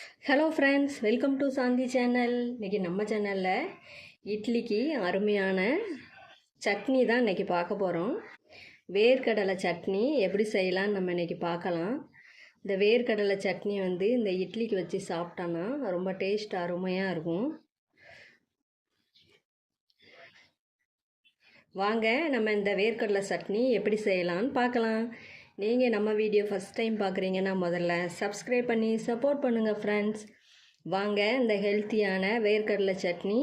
Hello friends welcome to Shanthi channel இன்றைக்கி நம்ம சேனலில் இட்லிக்கு அருமையான சட்னி தான் இன்றைக்கி பார்க்க போகிறோம் வேர்க்கடலை சட்னி எப்படி செய்யலாம்னு நம்ம இன்றைக்கி பார்க்கலாம். இந்த வேர்க்கடலை சட்னி வந்து இந்த இட்லிக்கு வச்சு சாப்பிட்டோன்னா ரொம்ப டேஸ்ட் அருமையாக இருக்கும். வாங்க நம்ம இந்த வேர்க்கடலை சட்னி எப்படி செய்யலாம்னு பார்க்கலாம். நீங்கள் நம்ம வீடியோ ஃபஸ்ட் டைம் பார்க்குறீங்கன்னா முதல்ல சப்ஸ்கிரைப் பண்ணி சப்போர்ட் பண்ணுங்கள் ஃப்ரெண்ட்ஸ் வாங்க இந்த ஹெல்த்தியான வேர்க்கடலை சட்னி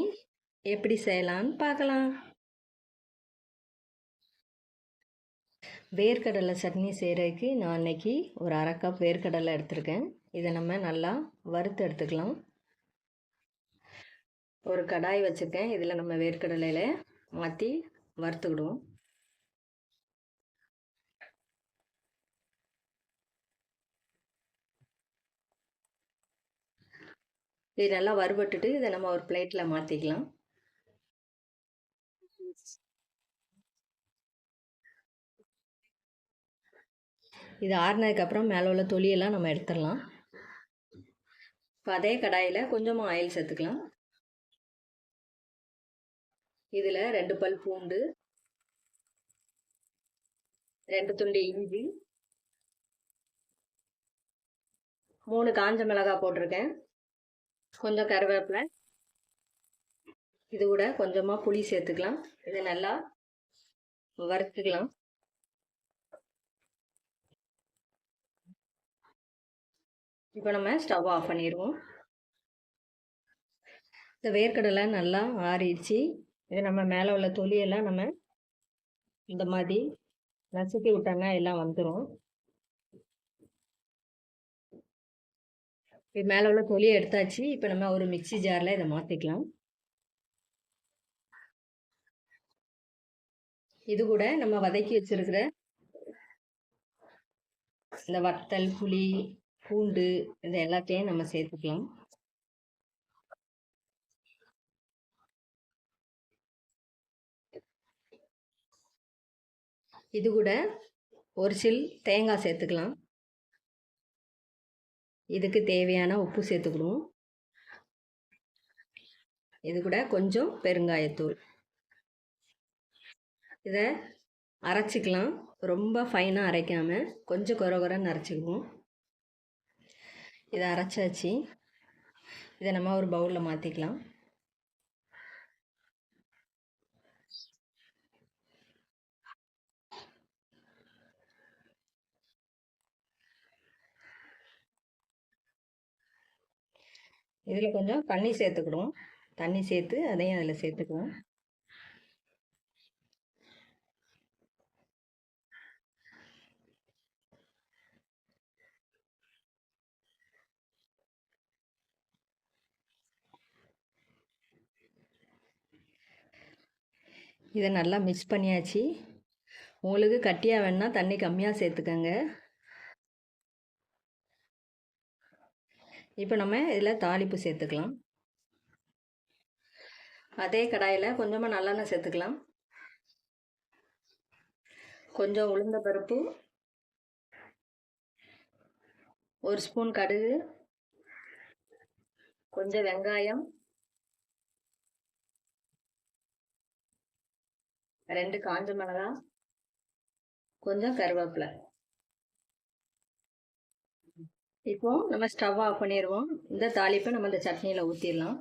எப்படி செய்யலாம்னு பார்க்கலாம். வேர்க்கடலை சட்னி செய்கிறதுக்கு நான் அன்னைக்கு ஒரு அரை கப் வேர்க்கடலை எடுத்திருக்கேன். இதை நம்ம நல்லா வறுத்து எடுத்துக்கலாம். ஒரு கடாய் வச்சுருக்கேன். இதில் நம்ம வேர்க்கடலையில் மாற்றி வறுத்துக்கிடுவோம். இது நல்லா வறுபட்டுட்டு இதை நம்ம ஒரு பிளேட்டில் மாற்றிக்கலாம் இது ஆறினதுக்கப்புறம் மேலே உள்ள தொலியெல்லாம் நம்ம எடுத்துடலாம். இப்போ அதே கடாயில் கொஞ்சமாக ஆயில் சேர்த்துக்கலாம். இதில் ரெண்டு பல் பூண்டு ரெண்டு துண்டு இஞ்சி மூணு காஞ்ச மிளகாய் போட்டிருக்கேன். கொஞ்சம் கருவேப்பிலை. இது கூட கொஞ்சமாக புளி சேர்த்துக்கலாம். இதை நல்லா வறுத்துக்கலாம். இப்போ நம்ம ஸ்டவ் ஆஃப் பண்ணிடுவோம். இந்த வேர்க்கடலை நல்லா ஆறிடுச்சு. இது நம்ம மேலே உள்ள தொலியெல்லாம் நம்ம இந்த மாதிரி நசுக்கி விட்டாங்க எல்லாம் வந்துடும் இது மேலே உள்ள தொலியை எடுத்தாச்சு. இப்போ நம்ம ஒரு மிக்சி ஜாரில் இதை மாற்றிக்கலாம் இது கூட நம்ம வதக்கி வச்சிருக்கிற இந்த வத்தல் புளி பூண்டு இது எல்லாத்தையும் நம்ம சேர்த்துக்கலாம். இது கூட ஒரு சில் தேங்காய் சேர்த்துக்கலாம். இதுக்கு தேவையான உப்பு சேர்த்துக்கிடுவோம். இது கூட கொஞ்சம் பெருங்காயத்தூள். இதை அரைச்சிக்கலாம். ரொம்ப ஃபைனாக அரைக்காமல் கொஞ்சம் குறை குறைன்னு அரைச்சிக்குவோம். இதை அரைச்சாச்சு. இதை நம்ம ஒரு பவுலில் மாற்றிக்கலாம் இதில் கொஞ்சம் தண்ணி சேர்த்துக்கிடுவோம். தண்ணி சேர்த்து அதையும் அதில் சேர்த்துக்குவோம். இதை நல்லா மிக்ஸ் பண்ணியாச்சு. உங்களுக்கு கட்டியாக வேணால் தண்ணி கம்மியாக சேர்த்துக்கங்க. இப்போ நம்ம இதில் தாளிப்பு சேர்த்துக்கலாம். அதே கடாயில் கொஞ்சமாக நல்லெண்ணெய் சேர்த்துக்கலாம். கொஞ்சம் உளுந்த பருப்பு. ஒரு ஸ்பூன் கடுகு. கொஞ்சம் வெங்காயம். ரெண்டு காஞ்ச மிளகா. கொஞ்சம் கருவேப்பிலை. இப்போ நம்ம ஸ்டவ் ஆஃப் பண்ணிடுவோம் இந்த தாளிப்பை நம்ம இந்த சட்னியில் ஊற்றிடலாம்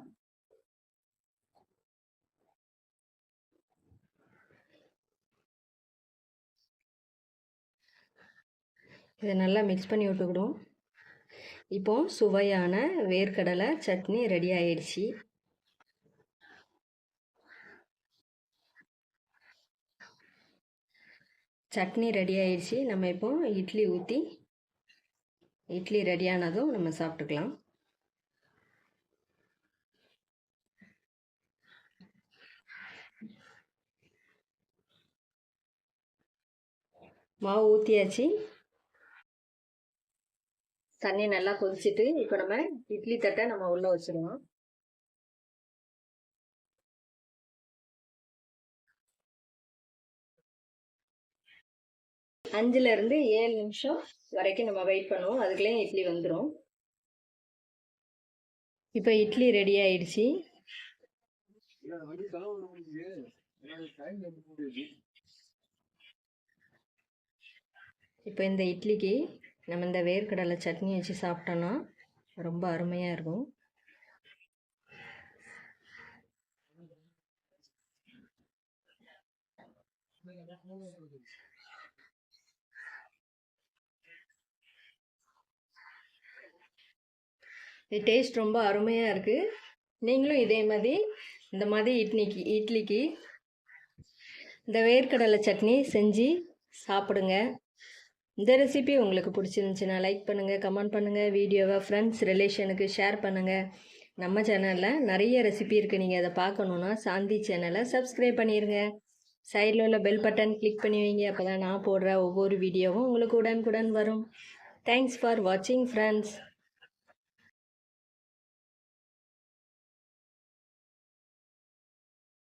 இதை நல்லா மிக்ஸ் பண்ணி விட்டுக்கிடுவோம். இப்போ சுவையான வேர்க்கடலை சட்னி ரெடி ஆயிடுச்சு. சட்னி ரெடி ஆயிடுச்சு. நம்ம இப்போ இட்லி ஊற்றி இட்லி ரெடியானதும் நம்ம சாப்பிட்டுக்கலாம். மாவு ஊற்றியாச்சு தண்ணி நல்லா கொதிச்சுட்டு இப்போ நம்ம இட்லி தட்டை நம்ம உள்ளே வச்சுருவோம் அஞ்சுலேருந்து ஏழு நிமிஷம் வரைக்கும் நம்ம வெயிட் பண்ணுவோம். அதுக்குள்ளேயும் இட்லி வந்துடும் இப்போ இட்லி ரெடி ஆயிடுச்சு. இப்போ இந்த இட்லிக்கு நம்ம இந்த வேர்க்கடலை சட்னி வச்சு சாப்பிட்டோன்னா ரொம்ப அருமையாக இருக்கும். இது டேஸ்ட் ரொம்ப அருமையாக இருக்குது நீங்களும் இதே மாதிரி இந்த மாதிரி இட்லிக்கு இட்லிக்கு இந்த வேர்க்கடலை சட்னி செஞ்சு சாப்பிடுங்க. இந்த ரெசிபி உங்களுக்கு பிடிச்சிருந்துச்சுன்னா லைக் பண்ணுங்கள் கமெண்ட் பண்ணுங்கள் வீடியோவை ஃப்ரெண்ட்ஸ் ரிலேஷனுக்கு ஷேர் பண்ணுங்கள் நம்ம சேனலில் நிறைய ரெசிபி இருக்குது நீங்கள் அதை பார்க்கணுன்னா சாந்தி சேனலை சப்ஸ்கிரைப் பண்ணிடுங்க சைடில் உள்ள பெல் பட்டன் கிளிக் பண்ணி வைங்க. அப்போ தான் நான் போடுற ஒவ்வொரு வீடியோவும் உங்களுக்கு உடனுக்குடன் வரும். தேங்க்ஸ் ஃபார் வாட்சிங் ஃப்ரெண்ட்ஸ்